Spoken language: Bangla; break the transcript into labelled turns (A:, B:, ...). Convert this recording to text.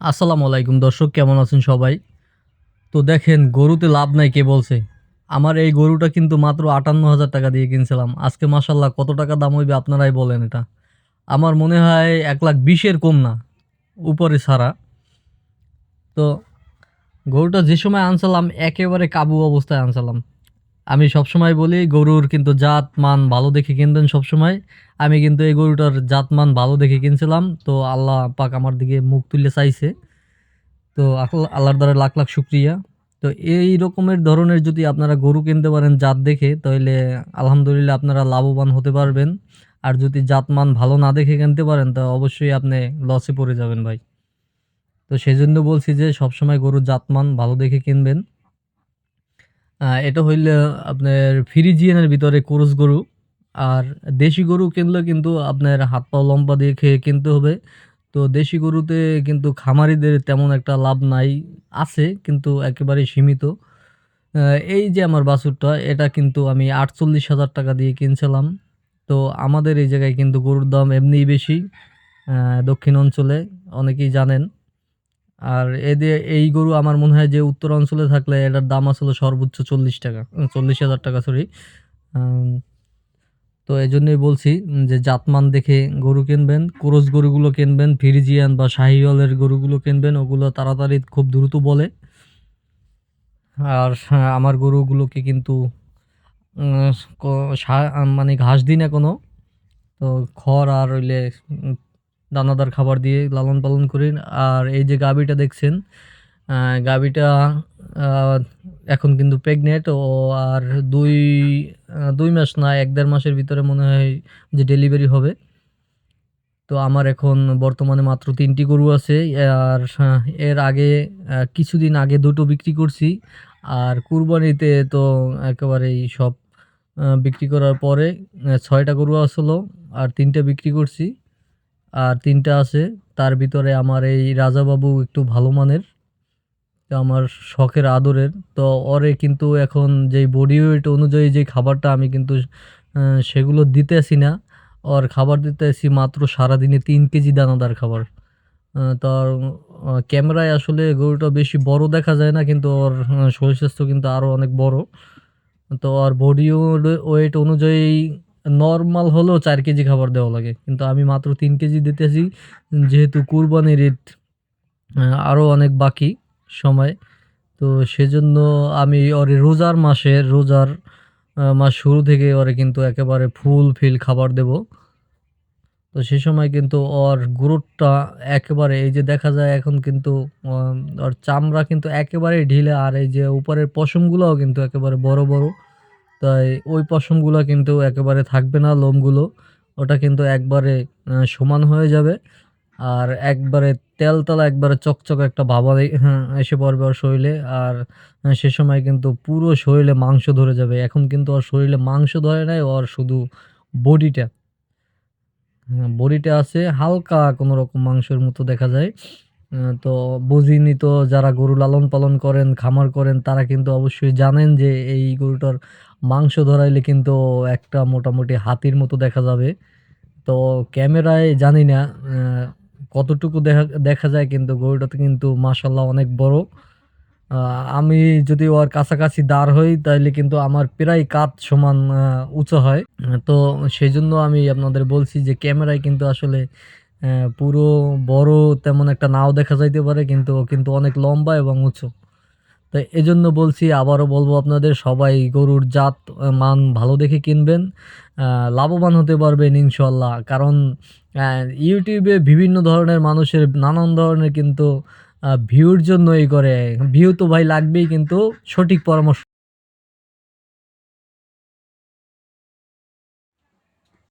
A: আসসালামু আলাইকুম দর্শক, কেমন আছেন সবাই? তো দেখেন, গরুতে লাভ নাই, কে বলছে? আমার এই গরুটা কিন্তু মাত্র আটান্ন হাজার টাকা দিয়ে কিনছিলাম। আজকে মাসাল্লাহ কত টাকা দাম হইবে আপনারাই বলেন এটা। আমার মনে হয় এক লাখ বিশের কম না, উপরে ছাড়া। তো গরুটা যে সময় আনছিলাম, একেবারে কাবু অবস্থায় আনছিলাম। আমি সবসময় বলি গরুর কিন্তু জাত মান ভালো দেখে কিনবেন সবসময়। আমি কিন্তু এই গরুটার জাত মান ভালো দেখে কিনছিলাম। তো আল্লাহ পাক আমার দিকে মুখ তুলে চাইছে। তো আল্লাহর দ্বারা লাখ লাখ শুক্রিয়া। তো এই রকমের ধরনের যদি আপনারা গরু কিনতে পারেন জাত দেখে, তাহলে আলহামদুলিল্লাহ আপনারা লাভবান হতে পারবেন। আর যদি জাত মান ভালো না দেখে কিনতে পারেন, তো অবশ্যই আপনি লসে পড়ে যাবেন ভাই। তো সেই জন্য বলছি যে সবসময় গরুর জাতমান ভালো দেখে কিনবেন। এটা হইলে আপনার ফ্রিজিয়ানের ভিতরে কোরস গরু আর দেশি গরু কিনলে কিন্তু আপনার হাত পা লম্বা দিয়ে খেয়ে কিনতে হবে। তো দেশি গরুতে কিন্তু খামারিদের তেমন একটা লাভ নাই, আছে কিন্তু একেবারে সীমিত। এই যে আমার বাছুরটা, এটা কিন্তু আমি আটচল্লিশ হাজার টাকা দিয়ে কিনছিলাম। তো আমাদের এই জায়গায় কিন্তু গরুর দাম এমনিই বেশি দক্ষিণ অঞ্চলে অনেকেই জানেন। আর এদের এই গরু আমার মনে হয় যে উত্তর অঞ্চলে থাকলে এটার দাম আসলে সর্বোচ্চ চল্লিশ টাকা চল্লিশ হাজার টাকা সরি তো এই জন্যই বলছি যে জাতমান দেখে গরু কিনবেন ক্রোস গরুগুলো কিনবেন ফিরিজিয়ান বা শাহিওয়ালের গরুগুলো কিনবেন ওগুলো তাড়াতাড়ি খুব দ্রুত বলে। আর হ্যাঁ, আমার গরুগুলোকে কিন্তু মানে ঘাস দিই না কোনো তো খড় আর হইলে দানাদার খাবার দিয়ে লালন পালন করি। আর এই যে গাভীটা দেখছেন গাভীটা এখন কিন্তু প্রেগনেন্ট ও আর দুই দুই মাস না, এক দেড় মাসের ভিতরে মনে হয় যে ডেলিভারি হবে। তো আমার এখন বর্তমানে মাত্র তিনটি গরু আছে। আর এর আগে কিছুদিন আগে দুটো বিক্রি করছি। আর কুরবানিতে তো একেবারেই সব বিক্রি করার পরে ছয়টা গরু আসলো। আর তিনটা বিক্রি করছি। আর তিনটা আছে। তার ভিতরে আমার এই রাজাবাবু একটু ভালো মানের আমার শখের আদরের। তো ওরে কিন্তু এখন যেই বডি ওয়েট অনুযায়ী যে খাবারটা আমি কিন্তু সেগুলো দিতেছি না। ওর খাবার দিতেছি মাত্র সারাদিনে তিন কেজি দানাদার খাবার। তার ক্যামেরায় আসলে গরুটা বেশি বড় দেখা যায় না, কিন্তু ওর শরীর স্বাস্থ্য কিন্তু আরও অনেক বড়। তো আর বডি ওয়েট অনুযায়ী নর্মাল হলেও চার কেজি খাবার দেওয়া লাগে। কিন্তু আমি মাত্র তিন কেজি দিতেছি, যেহেতু কুরবানির ঈদ আরও অনেক বাকি সময়। তো সেজন্য আমি ওরে রোজার মাসে, রোজার মাস শুরু থেকে ওরে কিন্তু একেবারে ফুল ফিল খাবার দেব। তো সে সময় কিন্তু ওর গ্রোথটা একেবারে, এই যে দেখা যায় এখন কিন্তু ওর চামড়া কিন্তু একেবারে ঢিলে, আর এই যে উপরের পশমগুলোও কিন্তু একেবারে বড় বড়। তাই ওই পশমগুলো কিন্তু একেবারে থাকবে না লোমগুলো। ওটা কিন্তু একবারে সমান হয়ে যাবে। আর একবারে তেলতলা একবারে চকচক একটা ভাবা হ্যাঁ, এসে পড়বে ওর শরীরে। আর সে সময় কিন্তু পুরো শরীরে মাংস ধরে যাবে। এখন কিন্তু ওর শরীরে মাংস ধরে নাই ওর শুধু বডিটা। বডিটা আছে হালকা কোনো রকম মাংসের মতো দেখা যায়। তো বুঝিনি তো যারা গরু লালন পালন করেন, খামার করেন, তারা কিন্তু অবশ্যই জানেন যে এই গরুটার মাংস ধরাইলে কিন্তু একটা মোটামুটি হাতির মতো দেখা যাবে। তো ক্যামেরায় জানি না কতটুকু দেখা দেখা যায়, কিন্তু গরুটাতে কিন্তু মাশাল্লাহ অনেক বড়। আমি যদি ওর কাছাকাছি দাঁড় হই তাহলে কিন্তু আমার প্রায় কাত সমান উঁচু হয়। তো সেই জন্য আমি আপনাদের বলছি যে ক্যামেরায় কিন্তু আসলে পুরো বড় তেমন একটা নাও দেখা যাইতে পারে, কিন্তু কিন্তু অনেক লম্বা এবং উঁচু। তো এজন্য বলছি, আবারও বলব আপনাদের, সবাই গরুর জাত মান ভালো দেখে কিনবেন লাভবান হতে পারবেন ইনশাল্লাহ কারণ ইউটিউবে বিভিন্ন ধরনের মানুষের নানান ধরনের কিন্তু ভিউর জন্য এই করে। ভিউ তো ভাই লাগবেই, কিন্তু সঠিক পরামর্শ